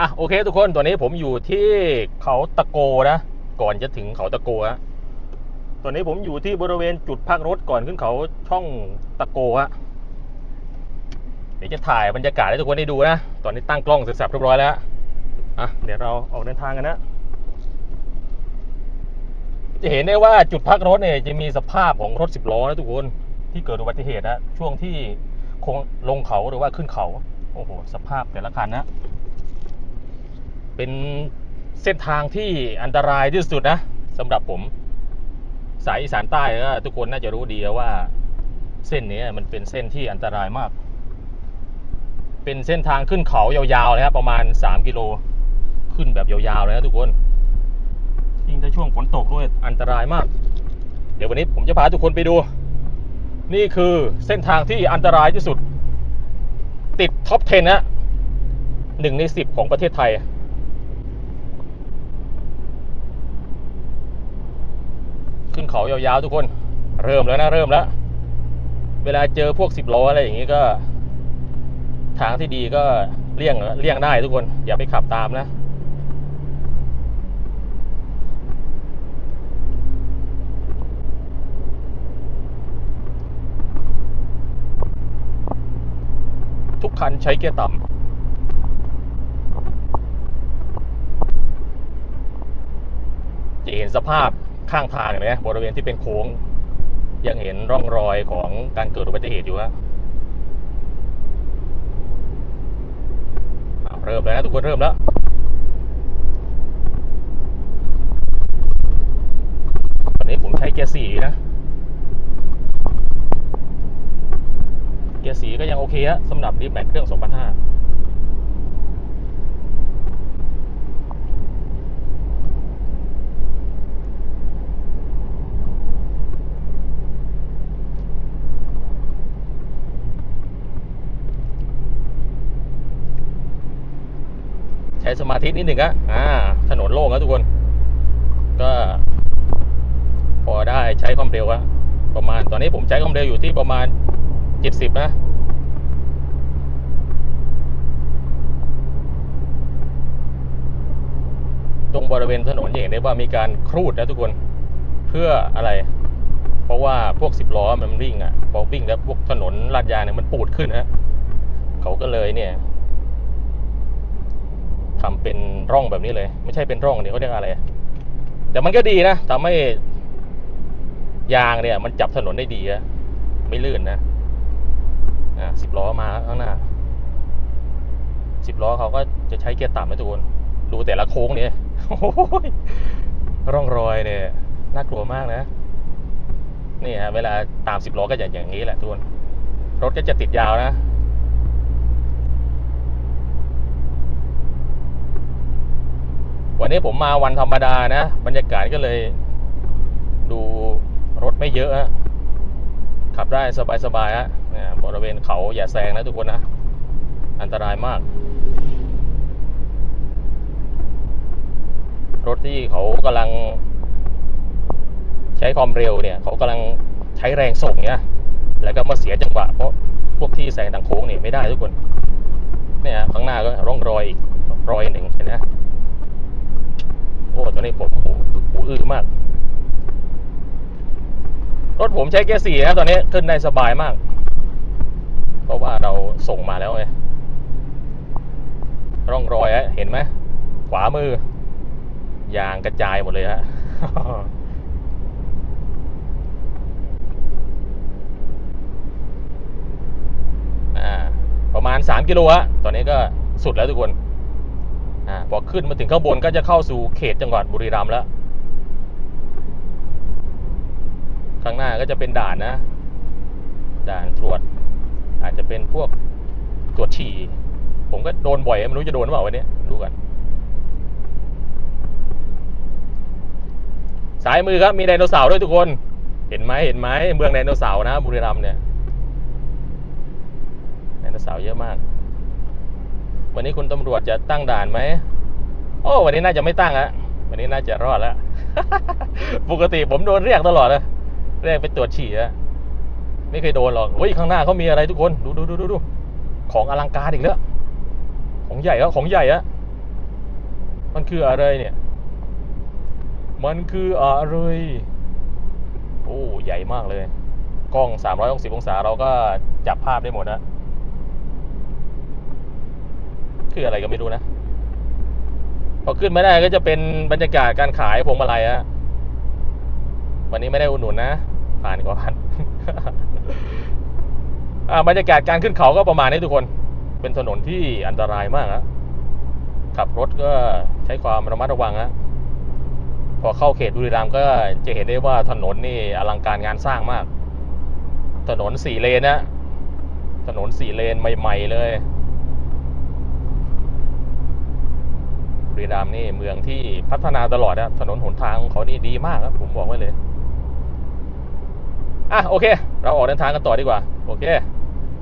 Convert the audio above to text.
อะโอเคทุกคนตัวนี้ผมอยู่ที่เขาตะโกนะ ก่อนจะถึงเขาตะโกฮะตอนนี้ผมอยู่ที่บริเวณจุดพักรถก่อนขึ้นเขาช่องตะโกฮะเดี๋ยวจะถ่ายบรรยากาศให้ทุกคนได้ดูนะ ตอนนี้ตั้งกล้องเสร็จสับเรียบร้อยแล้วอะเดี๋ยวเราออกเดินทางกันนะ จะเห็นได้ว่าจุดพักรถเนี่ยจะมีสภาพของรถสิบล้อนะทุกคนที่เกิดอุบัติเหตุนะช่วงที่คงลงเขาหรือว่าขึ้นเขา โอ้โห สภาพแต่ละคันนะ เป็นเส้นทางที่อันตรายที่สุดนะสำหรับผม สายอีสานใต้ก็ทุกคนน่าจะรู้ดีว่า เส้นนี้มันเป็นเส้นที่อันตรายมาก เป็นเส้นทางขึ้นเขายาวๆเลยครับประมาณ 3 กิโลขึ้นแบบยาวๆเลยนะทุกคนยิ่งถ้าช่วงฝนตกด้วยอันตรายมาก เดี๋ยววันนี้ผมจะพาทุกคนไปดู นี่คือเส้นทางที่อันตรายที่สุด ติดท็อป 10 นะหนึ่งใน 10 ของประเทศไทย ขึ้นเขายาวๆทุกคน เริ่มแล้วนะเริ่มแล้ว เวลาเจอพวกสิบล้ออะไรอย่างนี้ก็ ทางที่ดีก็เลี่ยงเลี่ยงได้ทุกคน อย่าไปขับตามนะทุกคันใช้เกียร์ต่ำจะเห็นสภาพ ข้างทางเห็นไหมบริเวณที่เป็นโค้ง ยังเห็นร่องรอยของการเกิดอุบัติเหตุอยู่ฮะอะเริ่มแล้วนะทุกคนเริ่มแล้วตอนนี้ผมใช้เกียร์สี่นะเกียร์สีก็ยังโอเคฮะสำหรับรีแมทเครื่อง2005 ช้สมาธินิดหนึ่งอะอ่า ถนนโล่งครับทุกคน ก็ พอได้ใช้ความเร็วอะประมาณตอนนี้ผมใช้ความเร็วอยู่ที่ประมาณ70นะ ตรงบริเวณถนนจะเห็นได้ว่ามีการครูดนะทุกคน เพื่ออะไร เพราะว่าพวกสิบล้อมันวิ่งอะพอวิ่งแล้วพวกถนนลาดยางเนี่ยมันปูดขึ้นฮะเขาก็เลยเนี่ย ทำเป็นร่องแบบนี้เลย ไม่ใช่เป็นร่องเดี๋ยเขาเรียกอะไร แต่มันก็ดีนะทำให้ยางเนี่ย มันจับถนนได้ดีอะไม่ลื่นนะอ่าสิบล้อมาข้างหน้าสิบล้อเขาก็จะใช้เกียร์ต่ำนะทุกคนดูแต่ละโค้งเนี่ยโอ้โหร่องรอยเนี่ยน่ากลัวมากนะนี่ฮะเวลาตามสิบล้อก็จะอย่างนี้แหละทุกคนรถก็จะติดยาวนะ วันนี้ผมมาวันธรรมดานะ บรรยากาศก็เลย ดูรถไม่เยอะฮะขับได้สบายๆฮะบริเวณเขาอย่าแซงนะทุกคนนะ อันตรายมาก รถที่เขากำลัง ใช้ความเร็วเนี่ย เขากำลังใช้แรงส่งเนี่ย แล้วก็มาเสียจังหวะเพราะพวกที่แซงทางโค้งเนี่ยไม่ได้ทุกคนเนี่ยข้างหน้าก็ร่องรอยอีกรอยหนึ่งเห็นไหม ตัวนี้ผมหูหูอื้อมาก รถผมใช้เกียร์สี่นะครับตอนนี้ขึ้นได้สบายมาก เพราะว่าเราส่งมาแล้วไงร่องรอยฮะเห็นไหมขวามือยางกระจายหมดเลยฮะประมาณ 3 กิโลฮะตอนนี้ก็สุดแล้วทุกคน อ่าพอขึ้นมาถึงข้างบนก็จะเข้าสู่เขตจังหวัดบุรีรัมย์แล้ว ข้างหน้าก็จะเป็นด่านนะ ด่านตรวจ อาจจะเป็นพวกตรวจฉี่ ผมก็โดนบ่อยไม่รู้จะโดนหรือเปล่าวันนี้ดูกันสายมือครับมีไดโนเสาร์ด้วยทุกคน เห็นไหมเห็นไหมเมืองไดโนเสาร์นะบุรีรัมย์เนี่ยไดโนเสาร์เยอะมาก วันนี้คุณตำรวจจะตั้งด่านไหมโอ้วันนี้น่าจะไม่ตั้งอะวันนี้น่าจะรอดแล้วปกติผมโดนเรียกตลอดนะเรียกไปตรวจฉี่อะไม่เคยโดนหรอกเฮ้ยข้างหน้าเขามีอะไรทุกคนดูดูดูดูดูของอลังการอีกแล้วของใหญ่แล้วของใหญ่อะมันคืออะไรเนี่ย มันคืออะไรโอ้ใหญ่มากเลย กล้อง 360 องศาเราก็จับภาพได้หมดนะ คืออะไรก็ไม่รู้นะ พอขึ้นไม่ได้ก็จะเป็นบรรยากาศการขายพวงมาลัยอะวันนี้ไม่ได้อุดหนุนนะผ่านก่อนอ่าบรรยากาศการขึ้นเขาก็ประมาณนี้ทุกคน เป็นถนนที่อันตรายมากนะขับรถก็ใช้ความระมัดระวังนะพอเข้าเขตบุรีรัมย์ก็จะเห็นได้ว่าถนนนี่อลังการงานสร้างมาก ถนนสี่เลนนะถนนสี่เลนใหม่ ๆ เลย รีรัมย์นี่เมืองที่พัฒนาตลอดนะถนนหนทางของเขานี่ดีมากครับผมบอกไว้เลยอะโอเค เราออกเดินทางกันต่อดีกว่า โอเค